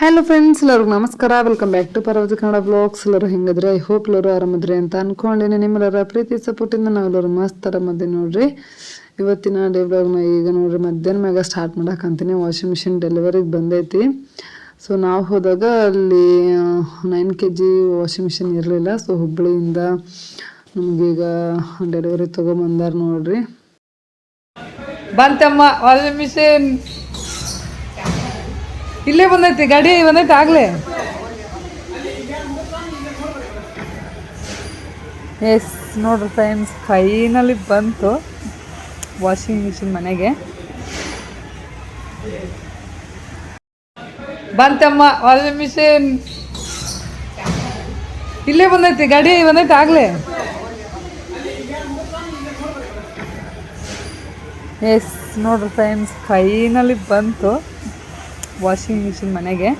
Hello friends ಎಲ್ಲರಿಗೂ ನಮಸ್ಕಾರ. Welcome back to ಪರ್ವತ ಕನ್ನಡ ಬ್ಲಾಗ್ಸ್ ಎಲ್ಲರೂ ಹೆಂಗದ್ರೆ? ಐ ಹೋಪ್ ಎಲ್ಲರೂ ಆರಾಮದ್ರಿ ಅಂತ ಅನ್ಕೊಂಡಿನಿ. ನಿಮ್ಮೆಲ್ಲರ ಪ್ರೀತಿ, ಸಪೋರ್ಟಿಂದ ನಾವೆಲ್ಲರೂ ಮಸ್ತ್ ಆರಾಮದ್ದೆ ನೋಡ್ರಿ. ಇವತ್ತಿನ ಡೇ ಬ್ಲಾಗ್ನ ಈಗ ನೋಡ್ರಿ, ಮಧ್ಯಾಹ್ನ ಮ್ಯಾಗ ಸ್ಟಾರ್ಟ್ ಮಾಡಕ್ಕಂತೀನಿ ವಾಷಿಂಗ್ ಮಿಷಿನ್ ಡೆಲಿವರಿಗೆ ಬಂದೈತಿ. ಸೊ ನಾವು ಹೋದಾಗ ಅಲ್ಲಿ nine K G washing machine ಇರಲಿಲ್ಲ. ಸೊ ಹುಬ್ಬಳ್ಳಿಯಿಂದ ನಮಗೀಗ ಡೆಲಿವರಿ ತೊಗೊಂಬಂದಾರ ನೋಡ್ರಿ. ಬಂತಮ್ಮ ವಾಷಿಂಗ್ ಮಿಷಿನ್ ಇಲ್ಲೇ ಬಂದೈತಿ, ಗಾಡಿ ಬಂದೈತಿ ಆಗಲೇ. ಎಸ್ ನೋಡ್ರಿ ಫ್ರೆಂಡ್ಸ್ ಫೈನಲಿ ಬಂತು ವಾಷಿಂಗ್ ಮಿಷಿನ್ ಮನೆಗೆ. ಬಂತಮ್ಮ ವಾಷಿಂಗ್ ಮಿಷಿನ್ ಇಲ್ಲೇ ಬಂದೈತಿ, ಗಾಡಿ ಬಂದೈತಿ ಆಗಲೇ. ಎಸ್ ನೋಡ್ರಿ ಫ್ರೆಂಡ್ಸ್ ಫೈನಲಿ ಬಂತು. ವಾಷಿಂಗ್ ಮಿಷಿನ್ ಮನೆಗೆ.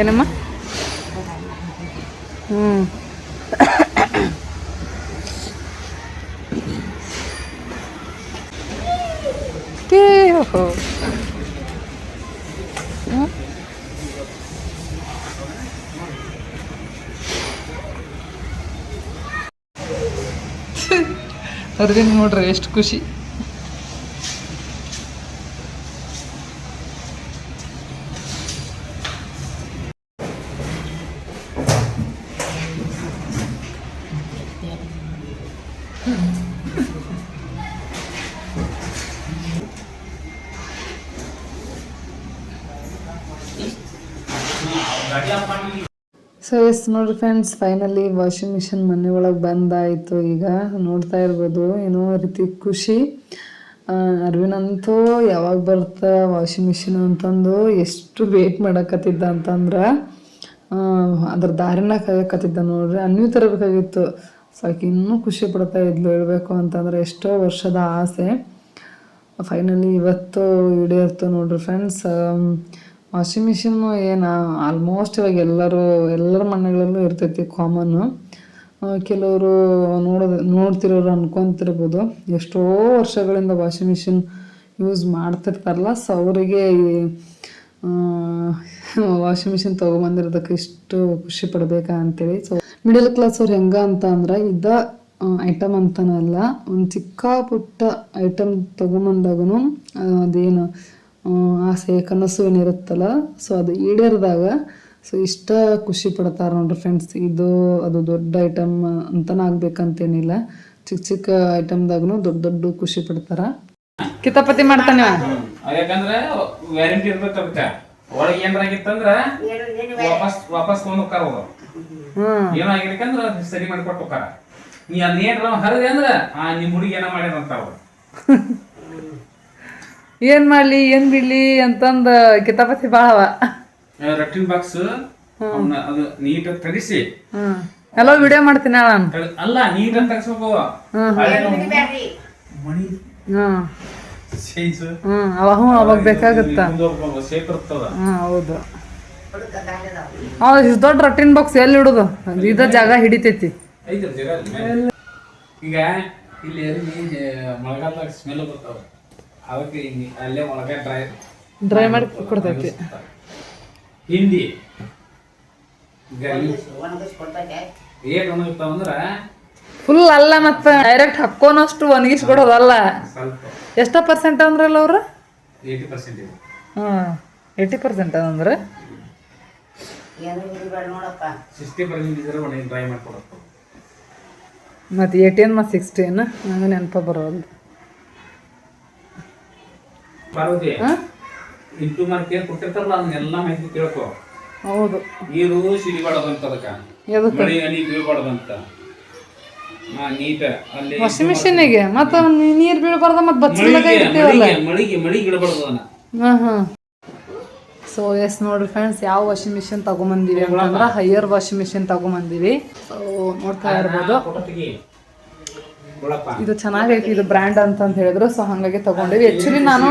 ಏನಮ್ಮ? ಹ್ಞೂ ಅರವಿಂದ್ ನೋಡ್ರಿ ಎಷ್ಟು ಖುಷಿ. ಸೊ ಎಸ್ ನೋಡ್ರಿ ಫ್ರೆಂಡ್ಸ್ ಫೈನಲಿ ವಾಷಿಂಗ್ ಮಿಷಿನ್ ಮನೆ ಒಳಗೆ ಬಂದಾಯಿತು. ಈಗ ನೋಡ್ತಾ ಇರ್ಬೋದು, ಏನೋ ರೀತಿ ಖುಷಿ. ಅರ್ವಿನಂತೂ ಯಾವಾಗ ಬರ್ತಾ ವಾಷಿಂಗ್ ಮಿಷಿನ್ ಅಂತಂದು ಎಷ್ಟು ವೇಟ್ ಮಾಡಕತ್ತಿದ್ದ ಅಂತಂದ್ರೆ ಅದ್ರ ದಾರಿನ ಕಾಯಕತ್ತಿದ್ದ ನೋಡ್ರಿ. ಅನ್ಯೂ ತರಬೇಕಾಗಿತ್ತು. ಸೊ ಆಕೆ ಇನ್ನೂ ಖುಷಿ ಪಡ್ತಾ ಇದ್ಲು. ಹೇಳಬೇಕು ಅಂತಂದ್ರೆ ಎಷ್ಟೋ ವರ್ಷದ ಆಸೆ. ಫೈನಲಿ ಇವತ್ತು ಈಡೇರ್ತು ನೋಡ್ರಿ ಫ್ರೆಂಡ್ಸ್ ವಾಷಿಂಗ್ ಮಿಷಿನ್ ಏನು ಆಲ್ಮೋಸ್ಟ್ ಇವಾಗ ಎಲ್ಲರೂ, ಎಲ್ಲರ ಮನೆಗಳಲ್ಲೂ ಇರ್ತೈತಿ ಕಾಮನ್ನು ಕೆಲವರು ನೋಡೋದು, ನೋಡ್ತಿರೋರು ಅನ್ಕೊಂತಿರ್ಬೋದು. ಎಷ್ಟೋ ವರ್ಷಗಳಿಂದ ವಾಷಿಂಗ್ ಮಿಷಿನ್ ಯೂಸ್ ಮಾಡ್ತಿರ್ತಾರಲ್ಲ ಸೊ ಅವರಿಗೆ ವಾಷಿಂಗ್ ಮಿಷಿನ್ ತೊಗೊಬಂದಿರೋದಕ್ಕೆ ಇಷ್ಟು ಖುಷಿ ಪಡಬೇಕಾ ಅಂತೇಳಿ. ಸೊ ಮಿಡಲ್ ಕ್ಲಾಸ್ ಅವ್ರು ಹೆಂಗ ಅಂತ ಅಂದ್ರೆ ಇದ್ದ ಐಟಮ್ ಅಂತನಲ್ಲ ಒಂದು ಚಿಕ್ಕ ಪುಟ್ಟ ಐಟಮ್ ತೊಗೊಂಬಂದಾಗೂ ಅದೇನು ಆ, ಆಸೆ ಕನಸು ಏನಿರುತ್ತಲ್ಲ ಸೊ ಅದು ಈಡೇರಿದಾಗ ಸೊ ಇಷ್ಟ ಖುಷಿ ಪಡ್ತಾರೆ ನೋಡ್ರಿ ಫ್ರೆಂಡ್ಸ್ ಇದು ಅದು ದೊಡ್ಡ ಐಟಮ್ ಅಂತನ ಆಗ್ಬೇಕಂತೇನಿಲ್ಲ ಚಿಕ್ಕ ಚಿಕ್ಕ ಐಟಮ್ದಾಗೂ ದೊಡ್ಡ ದೊಡ್ಡ ಖುಷಿ ಪಡ್ತಾರ. ಕಿತಾಪತಿ ಮಾಡ್ತಾನೆ ಯಾಕಂದ್ರೆ ವ್ಯಾರಂಟಿ ಇರ್ಬೇಕು ಅದಕ್ಕ ಒಳಗೆ ಏನಾರ ಆಗಿತ್ತಂದ್ರ ವಾಪಸ್ ವಾಪಸ್ ತಗೊಂಡ್ ಹೋಗ್ತಾರ ಅವ್ರು. ಏನಾಗಿರ್ಕಂದ್ರ ಏನೋ ಆಗಿರ್ಕಂದ್ರ ಸರಿ ಮಾಡಿ ಕೊಟ್ಟು ಹೋಗ್ತಾರ. ನೀ ಅದ್ ಏನ್ರ ಹರದೆ ಅಂದ್ರ ಆ ನಿಮ್ ಹುಡುಗಿ ಏನ ಮಾಡ್ಯಾರ ಅಂತ ಅವ್ರು. ಏನ್ ಮಾಡ್ಲಿ ಏನ್ ಬಿಡ್ಲಿ ಅಂತಂದ ಕಿತಾಪತಿ ಬಾಳವ ರಟ್ಟಿನ ಬಾಕ್ಸ್ ಅವನ್ನ ಅದು ನೀಟ್ ತರಿಸಿ. ಹ್ಮ್. ಎಲ್ಲೋ ವಿಡಿಯೋ ಮಾಡ್ತೀನಿ ನಾನು ಅಲ್ಲ ನೀಟ್ ಅಂತ ಹಳೆ ಮಣಿ. ಹ್ಮ್. ಸೈಜ್ ಹ್ಮ್ ಅವ ಹ್ಞೂ ಅವಾಗ ಬೇಕಾಗುತ್ತ. ಹ್ಮ್ ಹೌದು. ಹೌದು ಇಷ್ಟು ದೊಡ್ಡ ರೊಟ್ಟಿನ ಬಾಕ್ಸ್ ಎಲ್ಲಿ ಇಡುದು? ಇದ ಜಾಗ ಹಿಡಿತೈತಿ. ಈಗ ಇಲ್ಲಿ ಎಲ್ಲಿ ಮಳೆಗಾಲದಾಗ ಸ್ಮೆಲ್ ಬರ್ತಾವ. ಅದಕ್ಕೆ ಅಲ್ಲೇ ಮೊಳಗ ಡ್ರೈ ಡ್ರೈ ಮಾಡಿ ಕೊಡ್ತೈತಿ. ಹಿಂಡಿ ಏನು ಏಟ್ ಒಣಗಿರ್ತಾವಂದ್ರ ಫುಲ್ ಅಲ್ಲ ಮತ್ತ. ಡೈರೆಕ್ಟ್ ಹಾಕೋನಷ್ಟು ಒಣಗಿಸ್ಕೊಡೋದಲ್ಲ ಸ್ವಲ್ಪ ಎಷ್ಟ ಪರ್ಸೆಂಟ್ ಅಂದ್ರಲ್ಲ ಅವ್ರು? ಏಯ್ಟಿ ಪರ್ಸೆಂಟ್ ಏಯ್ಟಿ ಅಂದ್ರೆ? ಮತ್ತೆ ಏಯ್ಟೀನ್ ಮತ್ತು ಸಿಕ್ಸ್ಟೀನ್ ನಂಗೆ ನೆನಪ ಬರೋದು ಪಾರ್ವತಿ ಇಂಟು ಮಾರ್ಕ್ ಏನ್ ಕೊಟ್ಟಿರ್ತಾರಲ್ಲ ಅದನ್ನೆಲ್ಲ ಮಾಹಿತಿ ತಿಳ್ಕೊ. ಹೌದು. ನೀರು ಸಿಡಿಬಾರ್ದಂತ ಅದಕ್ಕೆ. ಮಳೆ ಹನಿ ಬೀಳ್ಬಾರ್ದಂತ. ವಾಷಿಂಗ್ ಮಿಷಿನಿಗೆ ಮತ್ತೆ ನೀರು ಬೀಳಬಾರ್ದ ಮತ್ತೆ ಇಡಬಾರ್ದು ಅದನ್ನ. ಹಾಂ ಹಾಂ. ಸೊ ಎಸ್ ನೋಡ್ರಿ ಫ್ರೆಂಡ್ಸ್ ಯಾವ ವಾಷಿಂಗ್ ಮಿಷಿನ್ ತಗೊಂಬಂದಿವಿ ಅಂದ್ರೆ ಹೈಯರ್ ವಾಷಿಂಗ್ ಮಿಷಿನ್ ತಗೊಂಬಂದಿವಿ. ಸೊ ನೋಡ್ತಾ ಇರ್ಬೋದು. ಇದು ಚೆನ್ನಾಗೈತಿ ಇದು ಬ್ರ್ಯಾಂಡ್ ಅಂತಂತ ಹೇಳಿದ್ರು. ಸೊ ಹಾಗಾಗಿ ತಗೊಂಡಿವಿ. ಆಕ್ಚುಲಿ ನಾನು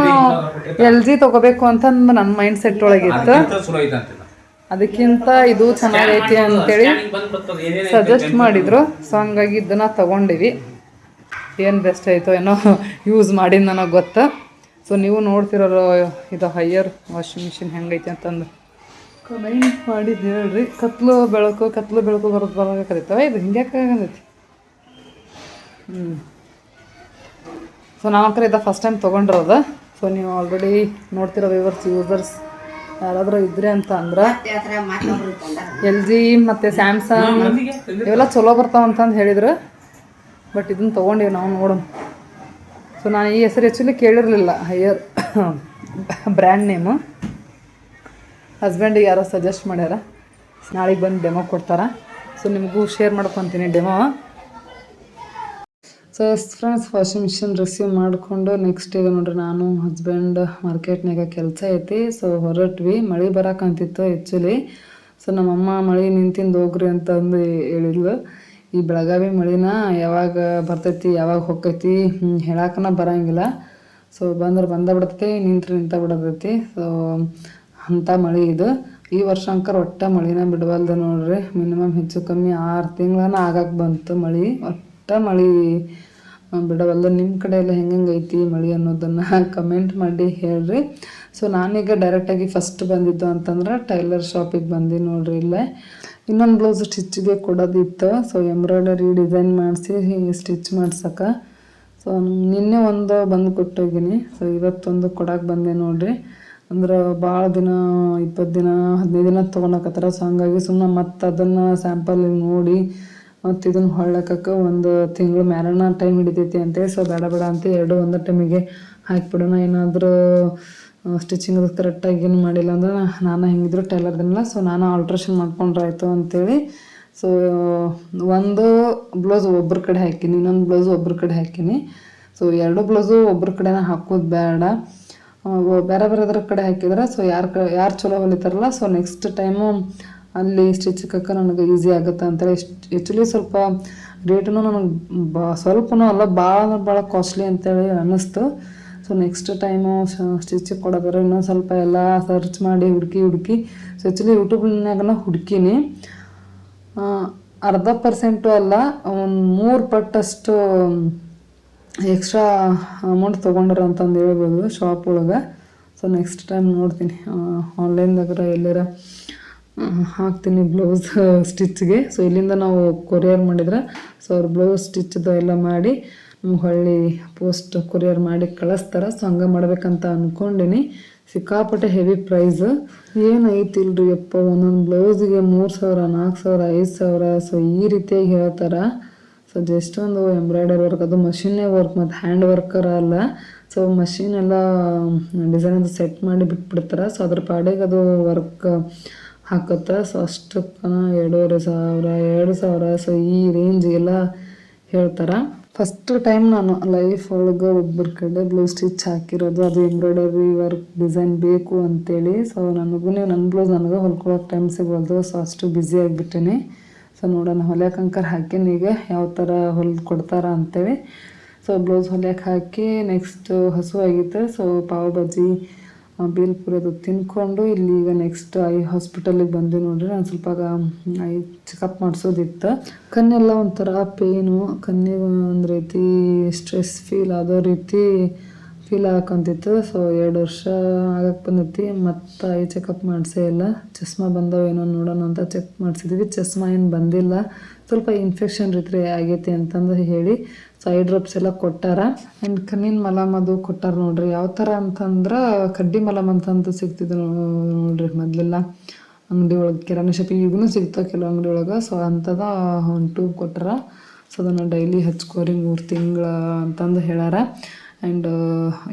ಎಲ್ ಜಿ ತಗೋಬೇಕು ಅಂತ ನನ್ನ ಮೈಂಡ್ ಸೆಟ್ ಒಳಗಿತ್ತು. ಅದಕ್ಕಿಂತ ಇದು ಚೆನ್ನಾಗೈತಿ ಅಂತೇಳಿ ಸಜೆಸ್ಟ್ ಮಾಡಿದ್ರು. ಸೊ ಹಂಗಾಗಿ ಇದನ್ನ ತಗೊಂಡಿವಿ. ಏನು ಬೆಸ್ಟ್ ಆಯಿತೋ ಏನೋ ಯೂಸ್ ಮಾಡಿದ್ದು ನನಗೆ ಗೊತ್ತು. ಸೊ ನೀವು ನೋಡ್ತಿರೋರು ಇದು ಹೈಯರ್ ವಾಷಿಂಗ್ ಮಿಷಿನ್ ಹೆಂಗೈತಿ ಅಂತಂದು ಕಮೆಂಟ್ ಮಾಡಿ ಹೇಳ್ರಿ. ಕತ್ಲು ಬೆಳಕು ಕತ್ಲು ಬೆಳಕು ಬರೋದು ಕರೀತಾವೆ? ಇದು ಹಿಂಗೆ ಹ್ಞೂ ಸೊ ನಾವು ಕರೆ ಇದು ಫಸ್ಟ್ ಟೈಮ್ ತೊಗೊಂಡಿರೋದು. ಸೊ ನೀವು ಆಲ್ರೆಡಿ ನೋಡ್ತಿರೋ ವಿವರ್ಸ್ ಯೂಸರ್ಸ್ ಯಾರಾದರೂ ಇದ್ರಿ ಅಂತ ಅಂದ್ರೆ ಎಲ್ ಜಿ ಮತ್ತು ಸ್ಯಾಮ್ಸಂಗ್ ಇವೆಲ್ಲ ಚಲೋ ಬರ್ತಾವ ಅಂತಂದು ಹೇಳಿದ್ರು. ಬಟ್ ಇದನ್ನ ತೊಗೊಂಡಿವಿ ನಾವು ನೋಡೋಣ. ಸೊ ನಾನು ಈ ಹೆಸರು ಆ್ಯಕ್ಚುಲಿ ಕೇಳಿರಲಿಲ್ಲ ಹೈಯರ್ ಬ್ರ್ಯಾಂಡ್ ನೇಮು ಹಸ್ಬೆಂಡಿಗೆ ಯಾರೋ ಸಜೆಸ್ಟ್ ಮಾಡ್ಯಾರ. ನಾಳೆಗೆ ಬಂದು ಡೆಮೋ ಕೊಡ್ತಾರೆ. ಸೊ ನಿಮಗೂ ಶೇರ್ ಮಾಡ್ಕೊತೀನಿ demo so yes friends washing machine receive ಮಾಡಿಕೊಂಡು ನೆಕ್ಸ್ಟ್ ಈಗ ನೋಡ್ರಿ ನಾನು ಹಸ್ಬೆಂಡ್ ಮಾರ್ಕೆಟ್ನಾಗ ಕೆಲಸ ಐತಿ. ಸೊ ಹೊರಟ್ವಿ. ಮಳೆ ಬರಕಂತಿತ್ತು ಆ್ಯಕ್ಚುಲಿ ಸೊ ನಮ್ಮಮ್ಮ ಮಳೆ ನಿಂತಿಂದ ಹೋಗ್ರಿ ಅಂತಂದು ಹೇಳಿದ್ಲು. ಈ ಬೆಳಗಾವಿ ಮಳಿನ ಯಾವಾಗ ಬರ್ತೈತಿ, ಯಾವಾಗ ಹೋಗ್ತೈತಿ ಹೇಳಕ್ಕನ ಬರಂಗಿಲ್ಲ. ಸೊ ಬಂದ್ರೆ ಬಂದ ಬಿಡ್ತೈತಿ, ನಿಂತ್ರೆ ನಿಂತ ಬಿಡತೈತಿ. ಸೊ ಅಂಥ ಮಳೆ ಇದು. ಈ ವರ್ಷ ಅಂಕರ್ ಒಟ್ಟ ಮಳಿನ ಬಿಡವಲ್ದು ನೋಡ್ರಿ. ಮಿನಿಮಮ್ ಹೆಚ್ಚು ಕಮ್ಮಿ ಆರು ತಿಂಗಳನ ಆಗಕ್ಕೆ ಬಂತು ಮಳೆ. ಒಟ್ಟ ಮಳೆ ಬಿಡವಲ್ದು ನಿಮ್ಮ ಕಡೆ ಎಲ್ಲ ಹೆಂಗೆ ಐತಿ ಮಳೆ ಅನ್ನೋದನ್ನು ಕಮೆಂಟ್ ಮಾಡಿ ಹೇಳ್ರಿ. ಸೊ ನಾನೀಗ ಡೈರೆಕ್ಟಾಗಿ ಫಸ್ಟ್ ಬಂದಿದ್ದು ಅಂತಂದ್ರೆ ಟೈಲರ್ ಶಾಪಿಗೆ ಬಂದು ನೋಡ್ರಿ ಇಲ್ಲೇ. ಇನ್ನೊಂದು ಬ್ಲೌಸ್ ಸ್ಟಿಚ್ಗೆ ಕೊಡೋದಿತ್ತು. ಸೊ ಎಂಬ್ರಾಯ್ಡರಿ ಡಿಸೈನ್ ಮಾಡಿಸಿ ಸ್ಟಿಚ್ ಮಾಡ್ಸಕ್ಕೆ. ಸೊ ನಿನ್ನೆ ಒಂದು ಬಂದು ಕೊಟ್ಟೋಗಿನಿ. ಸೊ ಇವತ್ತೊಂದು ಕೊಡಕ್ಕೆ ಬಂದೆ ನೋಡ್ರಿ. ಅಂದ್ರೆ ಭಾಳ ದಿನ, ಇಪ್ಪತ್ತು ದಿನ, ಹದಿನೈದು ದಿನ ತೊಗೊಳಕತ್ತಾರ. ಸೊ ಹಂಗಾಗಿ ಸುಮ್ಮನೆ ಮತ್ತೆ ಅದನ್ನು ಸ್ಯಾಂಪಲ್ ನೋಡಿ ಮತ್ತು ಇದನ್ನು ಹೊಳ್ಳಕ್ಕೆ ಒಂದು ತಿಂಗಳು ಮ್ಯಾರಣ ಟೈಮ್ ಹಿಡಿತೈತಿ ಅಂತೇಳಿ ಸೊ ಬೇಡ ಬೇಡ ಅಂತ ಎರಡು ಒಂದು ಟೈಮಿಗೆ ಹಾಕಿಬಿಡೋಣ ಏನಾದರೂ ಸ್ಟಿಚಿಂಗ್ ಅದು ಕರೆಕ್ಟಾಗಿ ಏನು ಮಾಡಿಲ್ಲ ಅಂದ್ರೆ ನಾನು ಹೆಂಗಿದ್ರು ಟೈಲರ್ದನ್ನೆಲ್ಲ ಸೊ ನಾನು ಆಲ್ಟ್ರೇಷನ್ ಮಾಡ್ಕೊಂಡ್ರಾಯ್ತು ಅಂತೇಳಿ ಸೊ ಒಂದು ಬ್ಲೌಸ್ ಒಬ್ಬರ ಕಡೆ ಹಾಕೀನಿ, ಇನ್ನೊಂದು ಬ್ಲೌಸ್ ಒಬ್ಬರ ಕಡೆ ಹಾಕೀನಿ. ಸೊ ಎರಡು ಬ್ಲೌಸು ಒಬ್ಬರ ಕಡೆನ ಹಾಕೋದು ಬೇಡ. ಬೇರೆ ಬೇರೆದ್ರ ಕಡೆ ಹಾಕಿದ್ರೆ ಸೊ ಯಾರು ಕ, ಯಾರು ಚಲೋ ಹೊಲಿತಾರಲ್ಲ ಸೊ ನೆಕ್ಸ್ಟ್ ಟೈಮು ಅಲ್ಲಿ ಸ್ಟಿಚ್ ಹಾಕಕ್ಕೆ ನನಗೆ ಈಸಿ ಆಗುತ್ತೆ ಅಂತೇಳಿ ಆ್ಯಕ್ಚುಲಿ ಸ್ವಲ್ಪ ರೇಟನ್ನು ನನಗೆ ಬ, ಸ್ವಲ್ಪನೂ ಅಲ್ಲ ಭಾಳ ಭಾಳ ಕಾಸ್ಟ್ಲಿ ಅಂತೇಳಿ ಅನ್ನಿಸ್ತು. ಸೊ ನೆಕ್ಸ್ಟ್ ಟೈಮು ಸ್ಟಿಚ್ ಕೊಡೋದಾರೆ ಇನ್ನೊಂದು ಸ್ವಲ್ಪ ಎಲ್ಲ ಸರ್ಚ್ ಮಾಡಿ ಹುಡುಕಿ ಹುಡುಕಿ. ಸೊ ಆ್ಯಕ್ಚುಲಿ ಯೂಟ್ಯೂಬ್ನಾಗನ ಹುಡುಕೀನಿ. ಅರ್ಧ ಪರ್ಸೆಂಟು ಅಲ್ಲ, ಒಂದು ಮೂರು ಪಟ್ಟಷ್ಟು ಎಕ್ಸ್ಟ್ರಾ ಅಮೌಂಟ್ ತೊಗೊಂಡ್ರ ಅಂತಂದು ಹೇಳ್ಬೋದು ಶಾಪ್ ಒಳಗೆ. ಸೊ ನೆಕ್ಸ್ಟ್ ಟೈಮ್ ನೋಡ್ತೀನಿ. ಆನ್ಲೈನ್ದಾಗ ಎಲ್ಲರ ಹಾಕ್ತೀನಿ ಬ್ಲೌಸ್ ಸ್ಟಿಚ್ಗೆ ಸೊ ಇಲ್ಲಿಂದ ನಾವು ಕೊರಿಯರ್ ಮಾಡಿದ್ರೆ ಸೊ ಅವ್ರು ಬ್ಲೌಸ್ ಸ್ಟಿಚ್ದು ಎಲ್ಲ ಮಾಡಿ ನಮ್ಗೆ ಹೊಳ್ಳಿ ಪೋಸ್ಟ್ ಕೊರಿಯರ್ ಮಾಡಿ ಕಳಿಸ್ತಾರೆ. ಸೊ ಹಂಗೆ ಮಾಡ್ಬೇಕಂತ ಅಂದ್ಕೊಂಡಿನಿ ಸಿಕ್ಕಾಪಟ್ಟೆ ಹೆವಿ ಪ್ರೈಸ್ ಏನೈತಿಲ್ರಿ ಯಪ್ಪ, ಒಂದೊಂದು ಬ್ಲೌಸಿಗೆ ಮೂರು ಸಾವಿರ ನಾಲ್ಕು ಸಾವಿರ, ಐದು ಸಾವಿರ. ಸೊ ಈ ರೀತಿಯಾಗಿ ಹೇಳ್ತಾರೆ. ಸೊ ಜಸ್ಟ್ ಒಂದು ಎಂಬ್ರಾಯ್ಡರಿ ವರ್ಕ್ ಅದು ಮಷಿನ್ನೇ ವರ್ಕ್ ಮತ್ತು ಹ್ಯಾಂಡ್ ವರ್ಕರ್ ಅಲ್ಲ. ಸೊ ಮಷಿನ್ ಎಲ್ಲ ಡಿಸೈನ್ ಅದು ಸೆಟ್ ಮಾಡಿ ಬಿಟ್ಬಿಡ್ತಾರೆ. ಸೊ ಅದ್ರ ಪಾಡಿಗೆ ಅದು ವರ್ಕ್ ಹಾಕುತ್ತೆ ಸೊ ಅಷ್ಟಕ್ಕನ ಎರಡೂವರೆ ಸಾವಿರ, ಎರಡು ಸಾವಿರ ಸೊ ಈ ರೇಂಜಿಗೆಲ್ಲ ಹೇಳ್ತಾರೆ? ಫಸ್ಟ್ ಟೈಮ್ ನಾನು ಲೈಫ್ ಒಳಗೆ ಒಬ್ಬರ ಕಡೆ ಬ್ಲೌಸ್ ಸ್ಟಿಚ್ ಹಾಕಿರೋದು, ಅದು ಎಂಬ್ರಾಯ್ಡರಿ ವರ್ಕ್ ಡಿಸೈನ್ ಬೇಕು ಅಂತೇಳಿ. ಸೊ ನನಗೂ ನನ್ನ ಬ್ಲೌಸ್ ನನಗೆ ಹೊಲ್ಕೊಳಕ್ಕೆ ಟೈಮ್ ಸಿಗೋದು ಸೊ ಅಷ್ಟು ಬ್ಯುಸಿ ಆಗಿಬಿಟ್ಟೀನಿ. ಸೊ ನೋಡೋಣ ಹೊಲಿಯಕ್ಕೆ ಅಂಕರ್ ಹಾಕೀನಿ, ಈಗ ಯಾವ ಥರ ಹೊಲ್ದು ಕೊಡ್ತಾರ ಅಂತೇಳಿ. ಸೊ ಬ್ಲೌಸ್ ಹೊಲಿಯಕ್ಕೆ ಹಾಕಿ ನೆಕ್ಸ್ಟ್ ಹಸು ಆಗಿತ್ತು ಸೊ ಪಾವ್ ಬಜ್ಜಿ ಆ, ಬೇಲ್ಪುರಿ ಅದು ತಿನ್ಕೊಂಡು ಇಲ್ಲಿ ಈಗ ನೆಕ್ಸ್ಟ್ ಐ ಹಾಸ್ಪಿಟಲಿಗೆ ಬಂದೆ ನೋಡ್ರಿ ನಾನು ಸ್ವಲ್ಪ ಐ ಚೆಕಪ್ ಮಾಡಿಸೋದಿತ್ತು. ಕಣ್ಣೆಲ್ಲ ಒಂಥರ ಪೇನು ಕಣ್ಣಿಗೆ ಒಂದು ರೀತಿ ಸ್ಟ್ರೆಸ್ ಫೀಲ್ ಆದೋ ರೀತಿ ಫೀಲ್ ಹಾಕೊಂತಿತ್ತು ಸೊ ಎರಡು ವರ್ಷ ಆಗಕ್ಕೆ ಬಂದೈತಿ. ಮತ್ತು ಐ ಚೆಕಪ್ ಮಾಡಿಸೇ ಇಲ್ಲ. ಚಸ್ಮಾ ಬಂದವೇನೋ ನೋಡೋಣ ಅಂತ ಚೆಕ್ ಮಾಡಿಸಿದ್ವಿ. ಚಸ್ಮಾ ಏನು ಬಂದಿಲ್ಲ. ಸ್ವಲ್ಪ ಇನ್ಫೆಕ್ಷನ್ ರೀತಿ ಆಗೈತಿ ಅಂತಂದು ಹೇಳಿ ಸೊ ಐ ಡ್ರಾಪ್ಸ್ ಎಲ್ಲ ಕೊಟ್ಟಾರ. ಆ್ಯಂಡ್ ಕಣ್ಣಿನ ಮಲಮ್ ಅದು ಕೊಟ್ಟಾರ ನೋಡ್ರಿ. ಯಾವ ಥರ ಅಂತಂದ್ರೆ ಕಡ್ಡಿ ಮಲಮ್ ಅಂತಂದು ಸಿಗ್ತಿದ್ದು ನೋಡ್ರಿ ಮೊದಲೆಲ್ಲ. ಅಂಗಡಿ ಒಳಗೆ ಕಿರಾಣಿ ಶಾಪಿಗೆ ಈಗೂ ಸಿಗ್ತಾವೆ ಕೆಲವು ಅಂಗಡಿ ಒಳಗೆ. ಸೊ ಅಂಥದ ಒಂದು ಟ್ಯೂಬ್ ಕೊಟ್ಟಾರ. ಸೊ ಅದನ್ನು ಡೈಲಿ ಹಚ್ಕೋರಿ ಮೂರು ತಿಂಗಳ ಅಂತಂದು ಹೇಳ್ಯಾರ ಆ್ಯಂಡ್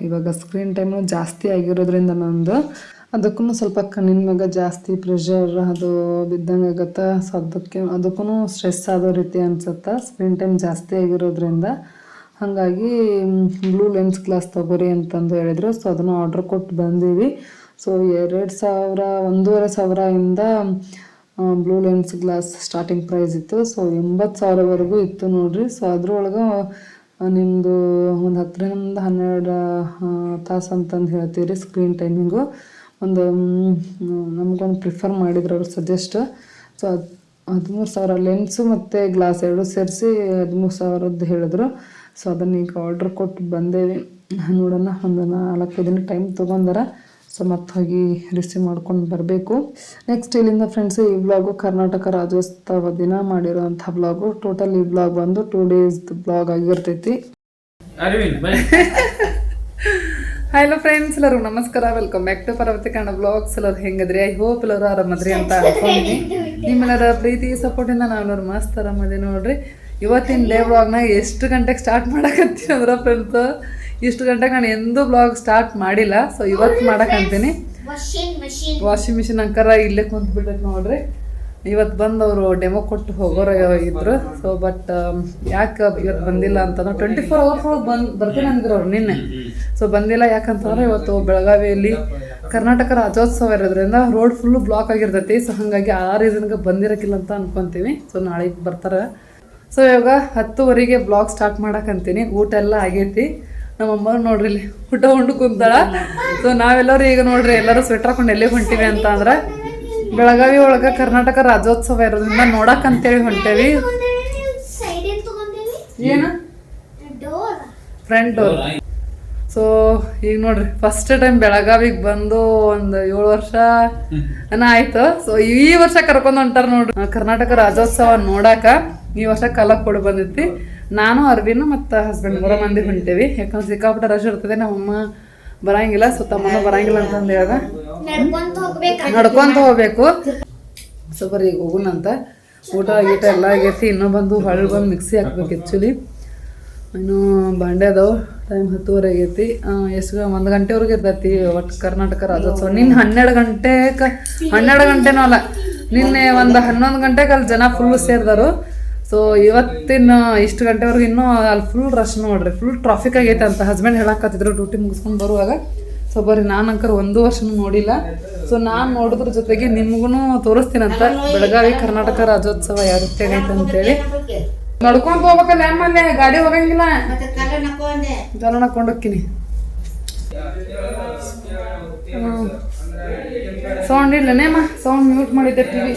ಇವಾಗ ಸ್ಕ್ರೀನ್ ಟೈಮು ಜಾಸ್ತಿ ಆಗಿರೋದ್ರಿಂದ ನಂದು ಅದಕ್ಕೂ ಸ್ವಲ್ಪ ಕಣ್ಣಿನ ಮ್ಯಾಗ ಜಾಸ್ತಿ ಪ್ರೆಷರ್ ಅದು ಬಿದ್ದಂಗೆ ಆಗುತ್ತೆ? ಸೊ ಅದಕ್ಕೆ ಅದಕ್ಕೂ ಸ್ಟ್ರೆಸ್ ಆಗೋ ರೀತಿ ಅನಿಸುತ್ತೆ? ಸ್ಕ್ರೀನ್ ಟೈಮ್ ಜಾಸ್ತಿ ಆಗಿರೋದ್ರಿಂದ. ಹಾಗಾಗಿ ಬ್ಲೂ ಲೆನ್ಸ್ ಗ್ಲಾಸ್ ತೊಗೋರಿ ಅಂತಂದು ಹೇಳಿದ್ರು. ಸೊ ಅದನ್ನು ಆರ್ಡ್ರ್ ಕೊಟ್ಟು ಬಂದೀವಿ. ಸೊ ಎರಡು ಸಾವಿರ, ಒಂದೂವರೆ ಸಾವಿರದಿಂದ blue lens glass starting price ಇತ್ತು. ಸೊ ಎಂಬತ್ತು ಸಾವಿರವರೆಗೂ ಇತ್ತು ನೋಡಿರಿ. ಸೊ ಅದ್ರೊಳಗೆ ನಿಮ್ಮದು ಒಂದು ಹತ್ತರಿಂದ ಹನ್ನೆರಡು ತಾಸು ಅಂತಂದು ಹೇಳ್ತೀವಿ ರೀ ಸ್ಕ್ರೀನ್ ಟೈಮಿಂಗು ಒಂದು ನಮಗೊಂದು ಪ್ರಿಫರ್ ಮಾಡಿದ್ರು ಅವ್ರು ಸಜೆಸ್ಟ್ ಸೊ ಅದು ಹದಿಮೂರು ಸಾವಿರ ಲೆನ್ಸು ಮತ್ತು ಗ್ಲಾಸ್ ಎರಡು ಸೇರಿಸಿ ಹದಿಮೂರು ಸಾವಿರದ್ದು ಹೇಳಿದ್ರು. ಸೊ ಅದನ್ನ ಈಗ ಆರ್ಡ್ರ್ ಕೊಟ್ಟು ಬಂದೇವಿ. ನೋಡೋಣ, ಒಂದು ನಾಲ್ಕು ದಿನ ಟೈಮ್ ತೊಗೊಂಡಾರ. ಸೊ ಮತ್ತೆ ಹೋಗಿ ರಿಸೀವ್ ಮಾಡ್ಕೊಂಡು ಬರಬೇಕು. ನೆಕ್ಸ್ಟ್ ಇಲ್ಲಿಂದ ಫ್ರೆಂಡ್ಸ್ ಈ ಬ್ಲಾಗು ಕರ್ನಾಟಕ ರಾಜ್ಯೋತ್ಸವ ದಿನ ಮಾಡಿರೋಂಥ ಬ್ಲಾಗು ಟೋಟಲ್ ಈ ಬ್ಲಾಗ್ ಬಂದು ಟೂ ಡೇಸ್ ಬ್ಲಾಗ್ ಆಗಿರ್ತೈತಿ. ಹಲೋ ಫ್ರೆಂಡ್ಸ್ ಎಲ್ಲರೂ ನಮಸ್ಕಾರ. Welcome back to Parvati Kannada blogs ಎಲ್ಲರೂ ಹೆಂಗದ್ರಿ? ಐ ಹೋಪ್ ಎಲ್ಲರೂ ಆರಾಮದ್ರಿ ಅಂತ ಅನ್ಕೊಂಡಿ ನಿಮ್ಮೆಲ್ಲರ ಪ್ರೀತಿ ಸಪೋರ್ಟಿಂದ ನಾವೆಲ್ಲರೂ ಮಸ್ತ್ ಆರಾಮದಿ ನೋಡ್ರಿ. ಇವತ್ತಿನ ಡೇ ಬ್ಲಾಗ್ನ ಎಷ್ಟು ಗಂಟೆಗೆ ಸ್ಟಾರ್ಟ್ ಮಾಡಕತ್ತೀನಿ ಅಂದ್ರೆ ಫ್ರೆಂಡ್ಸ್ ಇಷ್ಟು ಗಂಟೆಗೆ ನಾನು ಎಂದೂ ಬ್ಲಾಗ್ ಸ್ಟಾರ್ಟ್ ಮಾಡಿಲ್ಲ. ಸೊ ಇವತ್ತು ಮಾಡಕಂತೀನಿ ವಾಷಿಂಗ್ ಮಷೀನ್ ವಾಷಿಂಗ್ ಮಿಷಿನ್ ಅಂಕರ ಇಲ್ಲೇ ಕುಂತ್ಬಿಟ್ಟೈತೆ ನೋಡ್ರಿ. ಇವತ್ತು ಬಂದು ಅವರು ಡೆಮೋ ಕೊಟ್ಟು ಹೋಗೋರು ಇದ್ರು. ಸೊ ಬಟ್ ಯಾಕೆ ಇವತ್ತು ಬಂದಿಲ್ಲ ಅಂತಂದ್ರೆ ಟ್ವೆಂಟಿ ಫೋರ್ ಅವರ್ಸ್ ಒಳಗೆ ಬಂದು ಬರ್ತೀನಿ ಅಂದ್ರು ಅವ್ರು ನಿನ್ನೆ. ಸೊ ಬಂದಿಲ್ಲ ಯಾಕಂತಂದ್ರೆ ಇವತ್ತು ಬೆಳಗಾವಿಯಲ್ಲಿ ಕರ್ನಾಟಕ ರಾಜ್ಯೋತ್ಸವ ಇರೋದ್ರಿಂದ ರೋಡ್ ಫುಲ್ಲು ಬ್ಲಾಕ್ ಆಗಿರ್ತೈತಿ. ಸೊ ಹಾಗಾಗಿ ಆ ರೀಸನ್ಗೆ ಬಂದಿರೋಕ್ಕಿಲ್ಲ ಅಂತ ಅನ್ಕೊತೀವಿ. ಸೊ ನಾಳೆ ಬರ್ತಾರೆ. ಸೊ ಇವಾಗ ಹತ್ತುವರೆಗೆ ಬ್ಲಾಗ್ ಸ್ಟಾರ್ಟ್ ಮಾಡೋಕ್ಕಂತೀನಿ ಊಟ ಎಲ್ಲ ಆಗೈತಿ. ನಮ್ಮಮ್ಮ ನೋಡ್ರಿ ಇಲ್ಲಿ ಊಟ ಉಂಡು ಕುಂತಾಳ. ಸೊ ನಾವೆಲ್ಲರೂ ಈಗ ನೋಡ್ರಿ ಎಲ್ಲರೂ ಸ್ವೆಟರ್ ಹಾಕೊಂಡು ಎಲ್ಲಿ ಹೊಂಟಿವಿ ಅಂತ ಅಂದ್ರೆ ಬೆಳಗಾವಿ ಒಳಗೆ ಕರ್ನಾಟಕ ರಾಜ್ಯೋತ್ಸವ ಇರೋದ್ರಿಂದ ನೋಡಕ್ ಅಂತೇಳಿ ಹೊಂಟೇವಿ. ಏನ್? ಫ್ರಂಟ್ ಡೋರ್ ಸೊ ಈಗ ನೋಡ್ರಿ ಫಸ್ಟ್ ಟೈಮ್ ಬೆಳಗಾವಿಗೆ ಬಂದು ಒಂದು ಏಳು ವರ್ಷ ಆಯ್ತು. ಸೊ ಈ ವರ್ಷ ಕರ್ಕೊಂಡು ಹೊಂಟಾರ ನೋಡ್ರಿ. ಕರ್ನಾಟಕ ರಾಜ್ಯೋತ್ಸವ ನೋಡಾಕ ಈ ವರ್ಷ ಕಲಕ್ ಕೊಡು ಬಂದೈತಿ ನಾನು ಅರ್ವಿನ ಮತ್ತು ಹಸ್ಬೆಂಡ್ ಮೂರ ಮಂದಿ ಹೊಂಟೇವಿ. ಯಾಕಂದ್ರೆ ಸಿಕ್ಕಾಪಟ್ಟೆ ರಶ್ ಇರ್ತದೆ ನಮ್ಮಮ್ಮ ಬರಂಗಿಲ್ಲ ಸೊ ತಮ್ಮನ ಬರಂಗಿಲ್ಲ ಅಂತಂದು ಹೇಳ್ದ. ನಡ್ಕೊಂತ ಹೋಗ್ಬೇಕ. ಸೊ ಬರೀ ಈಗ ಹೋಗುಣಂತ ಊಟ ಗೀಟ ಎಲ್ಲ ಆಗೈತಿ. ಇನ್ನೂ ಬಂದು ಹೊಳ್ಳಿ ಬಂದು ಮಿಕ್ಸಿ ಹಾಕ್ಬೇಕು ಆ್ಯಕ್ಚುಲಿ ಇನ್ನು ಬಾಂಡೆ ಅದಾವ. ಟೈಮ್ ಹತ್ತುವರೆ ಆಗೈತಿ. ಎಷ್ಟು ಒಂದು ಗಂಟೆವರೆಗೆ ಇರ್ತೈತಿ ಒಟ್ಟು ಕರ್ನಾಟಕ ರಾಜ್ಯೋತ್ಸವ. ನಿನ್ನೆ ಹನ್ನೆರಡು ಗಂಟೆಗೆ ಹನ್ನೆರಡು ಗಂಟೆನೂ ಅಲ್ಲ. ನಿನ್ನೆ ಒಂದು ಹನ್ನೊಂದು ಗಂಟೆಗೆ ಅಲ್ಲಿ ಜನ ಫುಲ್ ಸೇರಿದಾರು. ಸೊ ಇವತ್ತಿನ ಇಷ್ಟು ಗಂಟೆವರೆಗೂ ಇನ್ನೂ ಅಲ್ಲಿ ಫುಲ್ ರಶ್ ನೋಡ್ರಿ ಫುಲ್ ಟ್ರಾಫಿಕ್ ಆಗೈತೆ ಅಂತ ಹಸ್ಬೆಂಡ್ ಹೇಳಕತ್ತಿದ್ರು ಡ್ಯೂಟಿ ಮುಗಿಸ್ಕೊಂಡು ಬರುವಾಗ. ಸೊ ಬರ್ರಿ, ನಾನು ಅಂಕರ್ ಒಂದು ವರ್ಷನೂ ನೋಡಿಲ್ಲ. ಸೊ ನಾನು ನೋಡೋದ್ರ ಜೊತೆಗೆ ನಿಮ್ಗೂ ತೋರಿಸ್ತೀನಂತ ಬೆಳಗಾವಿ ಕರ್ನಾಟಕ ರಾಜ್ಯೋತ್ಸವ ಯಾವ ರೀತಿ ಆಗೈತೆ ಅಂತೇಳಿ ನಡ್ಕೊಂಡು ಹೋಗ್ಬೇಕಲ್ಲ ಆಮೇಲೆ ಗಾಡಿ ಹೋಗಂಗಿಲ್ಲ. ಜನ ನಡ್ಕೊಂಡು ಹೋಗ್ತೀನಿ. ಸೌಂಡ್ ಇಲ್ಲನೇಮ್ಮ ಸೌಂಡ್ ಮ್ಯೂಟ್ ಮಾಡಿದ್ದೆ ಟಿವಿ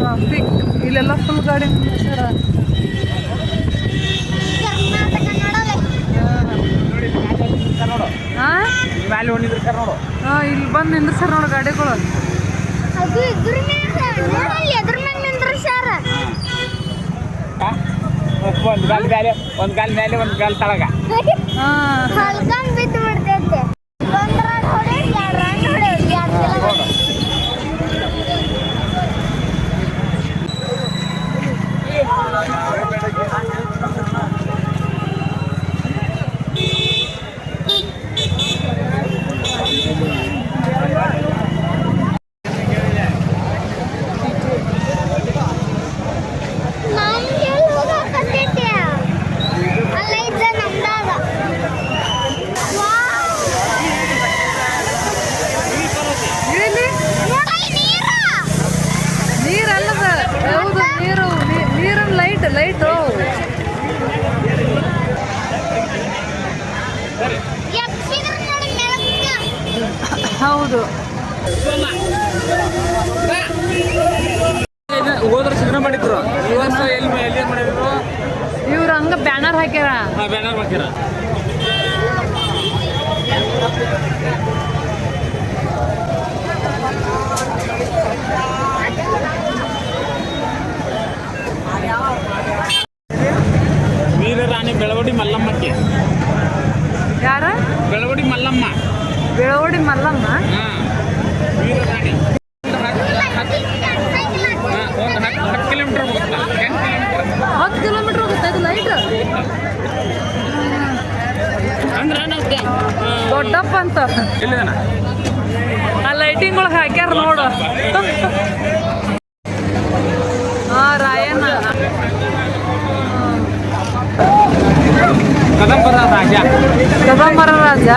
ಟ್ರಾಫಿಕ್ ಇಲ್ಲೆಲ್ಲ ಫುಲ್ ಗಾಡಿ. ನೋಡು ಹಾ, ಇಲ್ಲಿ ಬಂದು ನಿಂದ್ರಸ್ಯಾರ ನೋಡು ಗಾಡಿಗಳು. ಒಂದ್ ಗಾಲ್ ಮೇಲೆ ಒಂದ್ ಗಾಲ್ ಮೇಲೆ ಒಂದ್ ಕಾಲ್ ತಳಗ. ಹಾ ಹಲ್ಕಂದ್ ಬಿದ್ದು ಬಿಡ್ತೈತೆ ಒಂದ್ ರೌಂಡ್ ಹೊಡೆಯೋದು ಎರಡು ರೌಂಡ್ ಹೊಡೆಯೋದು ಎರಡು ನಮ್ಗೆ ಎಲ್ಲಿ ಹೋಗಕತ್ತೈತಿ ಅಲ್ಲ ಇದ್ದ ನಮ್ದಾಗ ವಾವ್ ಇಲ್ಲಿ ನೋಡಲ್ಲಿ ನೀರು ನೀರಲ್ಲದ ಹೌದು ನೀರು ನೀ- ನೀರಿನ ಲೈಟ್ ಲೈಟು ಎಪ್ಸಿದ್ರು ನೋಡಿ ಮೆಳಕ ಹೌದು. ಹೋದ್ರ ಸಿನಿಮಾ ಮಾಡಿದ್ರು. ವರ್ಷ ಎಲ್ಲಿ ಎಲ್ಲಿ ಮಾಡಿದ್ರು? ಇವ್ರು ಹಂಗ ಬ್ಯಾನರ್ ಹಾಕ್ಯಾರ. ಬ್ಯಾನರ್ ಹಾಕಿರ ವೀರರಾಣಿ ಬೆಳವಡಿ ಮಲ್ಲಮ್ಮಕ್ಕೆ. ಯಾರ? ಬೆಳವಡಿ ಮಲ್ಲಮ್ಮ. ಬೆಳವಡಿ ಮಲ್ಲಮ್ಮ ಹಾ ವೀರರಾಣಿ ಒಂದು ಹತ್ತು ಹತ್ತು ಕಿಲೋಮೀಟರ್ ಹೋಗುತ್ತಾ ಟೆನ್ ಕಿಲೋಮೀಟರ್ ಹತ್ತು ಕಿಲೋಮೀಟರ್ ಹೋಗುತ್ತೆ ಇದು ಲೈಟ್ ಅಂದ್ರೆ ನಾವು ದೊಡ್ಡಪ್ಪ ಅಂತ ಎಲ್ಲಿದಾನ ಆ ಲೈಟಿಂಗ್ ಒಳಗೆ ಹಾಕ್ಯಾರ ನೋಡು ಹಾ ರಾಯಣ್ಣ ಕದಂಬರ ರಾಜ ಕದಂಬರ ರಾಜ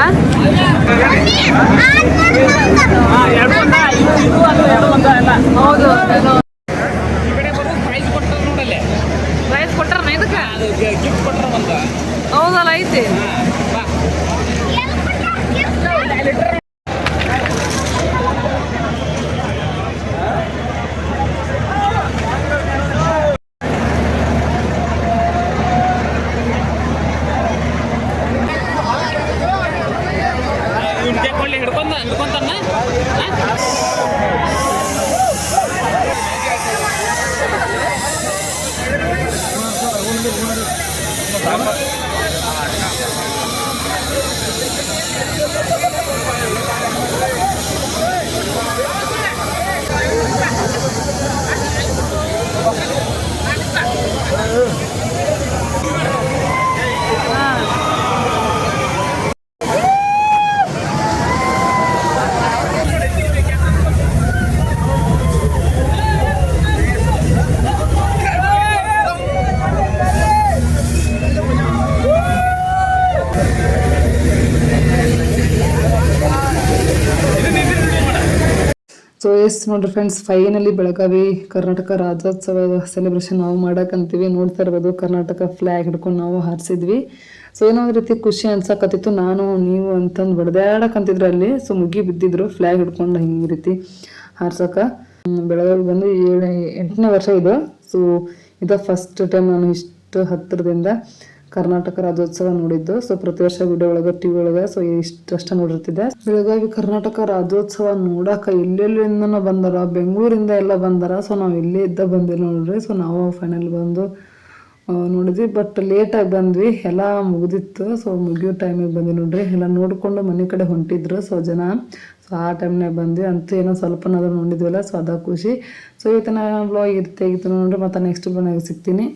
ಹಾ ಎರಡು ಒಂದ ಇದು ಇದು ಅದು ಎರಡು ಒಂದ ಎಲ್ಲ ಹೌದು ಈ ಕಡೆ ಬರೋದು ಪ್ರೈಸ್ ಕೊಟ್ಟರು ನೋಡಲ್ಲೇ ಪ್ರೈಸ್ ಕೊಟ್ಟಾರ ಇದಕ್ಕೆ ಅದು ಗಿಫ್ಟ್ ಕೊಟ್ಟರು ಒಂದು ಹೌದಲ್ಲ ಐತಿ ಬಾ ಹಿಡ್ಕೊಂಡ ಹಿಡ್ಕೊಂತಾನ ಸೊ ಎಸ್ ನೋಡ್ರಿ friends finally Belagavi Karnataka Rajyotsava celebration ನಾವು ಮಾಡಕಂತೀವಿ ನೋಡ್ತಾ ಇರ್ಬೋದು, ಕರ್ನಾಟಕ ಫ್ಲಾಗ್ ಹಿಡ್ಕೊಂಡು ನಾವು ಹಾರಿಸಿದ್ವಿ. ಸೊ ಏನೋ ಒಂದು ರೀತಿ ಖುಷಿ ಅನ್ಸಕತ್ತಿತ್ತು. ನಾನು, ನೀವು ಅಂತಂದು ಬಡ್ದಾಡಕಂತಿದ್ರು ಅಲ್ಲಿ. ಸೊ ಮುಗಿ ಬಿದ್ದಿದ್ರು ಫ್ಲಾಗ್ ಹಿಡ್ಕೊಂಡು ಹಿಂಗೆ ರೀತಿ ಹಾರ್ಸಕ. ಬೆಳಗಾವಿ ಬಂದು ಏಳು, ಎಂಟನೇ ವರ್ಷ ಇದು. ಸೊ ಇದು ಫಸ್ಟ್ ಟೈಮ್ ನಾನು ಇಷ್ಟು ಹತ್ತಿರದಿಂದ ಕರ್ನಾಟಕ ರಾಜ್ಯೋತ್ಸವ ನೋಡಿದ್ದು. ಸೊ ಪ್ರತಿ ವರ್ಷ ವಿಡಿಯೋ ಒಳಗೆ ಟಿವಿ ಒಳಗೆ ಸೊ ಇಷ್ಟಷ್ಟ ನೋಡಿರ್ತಿದ್ದೆ. ಬೆಳಗಾವಿ ಕರ್ನಾಟಕ ರಾಜ್ಯೋತ್ಸವ ನೋಡಾಕ ಎಲ್ಲೆಲ್ಲಿಂದನೂ ಬಂದಾರ, ಬೆಂಗಳೂರಿಂದ ಎಲ್ಲ ಬಂದಾರ. ಸೊ ನಾವು ಇಲ್ಲೇ ಇದ್ದ ಬಂದಿಲ್ಲ ನೋಡ್ರಿ. ಸೊ ನಾವು ಫೈನಲ್ ಬಂದು ನೋಡಿದ್ವಿ. ಬಟ್ ಲೇಟಾಗಿ ಬಂದ್ವಿ. ಎಲ್ಲ ಮುಗಿದಿತ್ತು. ಸೊ ಮುಗಿಯೋ ಟೈಮಿಗೆ ಬಂದ್ವಿ ನೋಡ್ರಿ. ಎಲ್ಲ ನೋಡಿಕೊಂಡು ಮನೆ ಕಡೆ ಹೊಂಟಿದ್ರು. ಸೊ ಜನ ಸೊ ಆ ಟೈಮ್ನಾಗ ಬಂದ್ವಿ. ಅಂತೂ ಏನೋ ಸ್ವಲ್ಪನಾದ್ರೂ ನೋಡಿದ್ವಲ್ಲ. ಸೊ ಅದ ಖುಷಿ. ಸೊ ಇವತ್ತಿನ ಬ್ಲಾಗ್ ಇರ್ತಾಗಿತ್ತು ನೋಡ್ರಿ. ಮತ್ತೆ ನೆಕ್ಸ್ಟ್ ಬ್ಲಾಗ್ ಸಿಗ್ತೀನಿ.